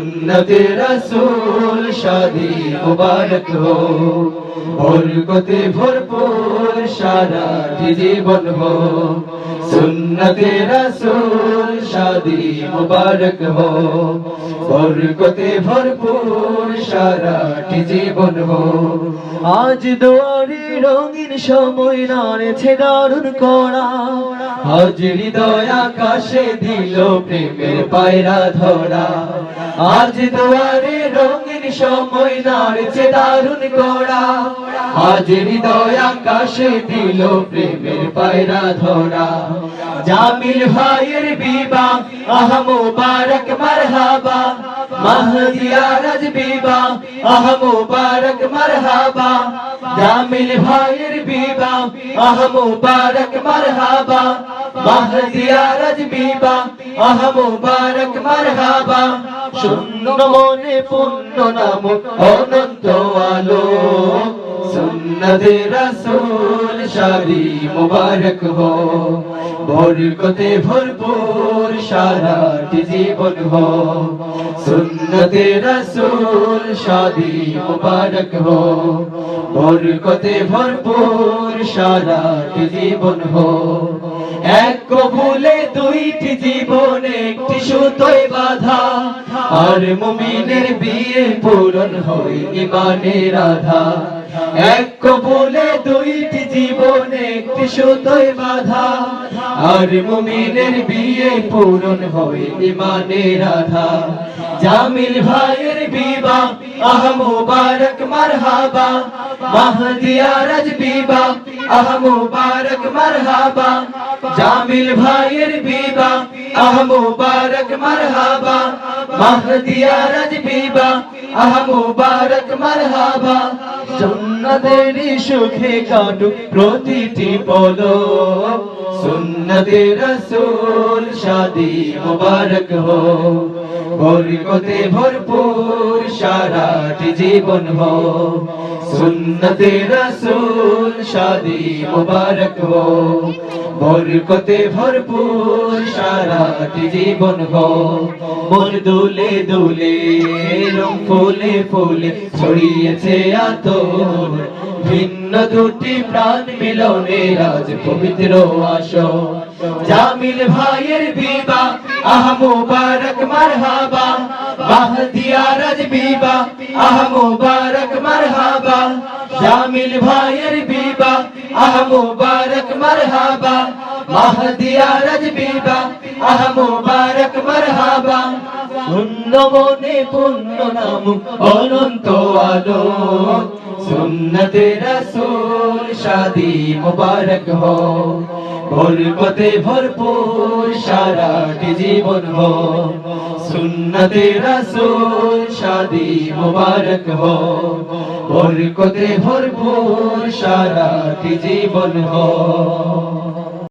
সুন্নতে রসুল শাদি মুবারক হো। বরকতে ভরপুর সারা জীবন হো। সুন্নতে রসুল শাদি মুবারক হো। বরকতে ভরপুর সারা জীবন হো। আজ দুয়ারে রঙিন সময় নাড়েছে দারুণ করা আজ হৃদয় আকাশে দিল প্রেমের পায়রা ধরা। আজ দুয়ারে রঙিন সময় নাড়ছে দারুণ করা আজ হৃদয় আকাশে দিল প্রেমের পায়রা ধরা। জামিল ভাইয়ের বিবা মারহাবা। মুবারক মারহাবা। মুবারক মারহাবা। মুবারক মারহাবা। শূন্য মনে পূর্ণ নাম অনন্ত আলো। সুন্নতে রসুল শাদি মুবারক হো। বরকতে ভরপুর সারাটি জীবন হো। সুন্নতে রসুল শাদি মুবারক হো। বরকতে ভরপুর সারাটি জীবন হো। এক কবুলে দুইটি জীবন, একটি সুতোয় বাধা। আর মুমিনের বিয়ে পূরণ হয় ইমানের রাধা এক কবুলে দুইটি জীবন একটি সুতোয় বাধা। আর মুমিনের বিয়ে পূরণ হয় জামিল ভাইয়ের বিবা, আহ মুবারক, মারহাবা। মাহদিয়া রাজ বিবা, আহ মুবারক, মারহাবা। জামিল ভাইয়ের বিবা, আহ মুবারক, মারহাবা। মাহদিয়া রাজ বিবা আহ মুবারক মারহাবা, সুন্নতের সুখে কাটুক প্রতিটি পলো সুন্নতে রসুল শাদি মুবারক হো বরকতে ভরপুর সারাটি জীবন হো সুন্নতে রসুল শাদি মুবারক হো। বরকতে ভরপুর সারাটি জীবন হো। মোর দুলে দুলে, রং ফুলে ফুলে ছড়িয়েছে আতর। ভিন্ন দুটি প্রাণ মিলনে রাজ পবিত্র আসো জামিল ভাইয়ের বিবা আহ মুবারক মারহাবা। মাহদিয়া রাজ বিবা আহ মুবারক মারহাবা। জামিল ভাইয়ের আহ মুবারক মারহাবা মাহদিয়া রাজ বিবা, আহ মুবারক মারহাবা। শূন্য মনে, পূর্ণ নাম, অনন্ত আলো সুন্নতে রসুল, শাদি মুবারক হো বরকতে ভরপুর, সারাটি জীবন হো সুন্নতে রসুল, শাদি মুবারক হো বরকতে ভরপুর সারাটি জীবন হো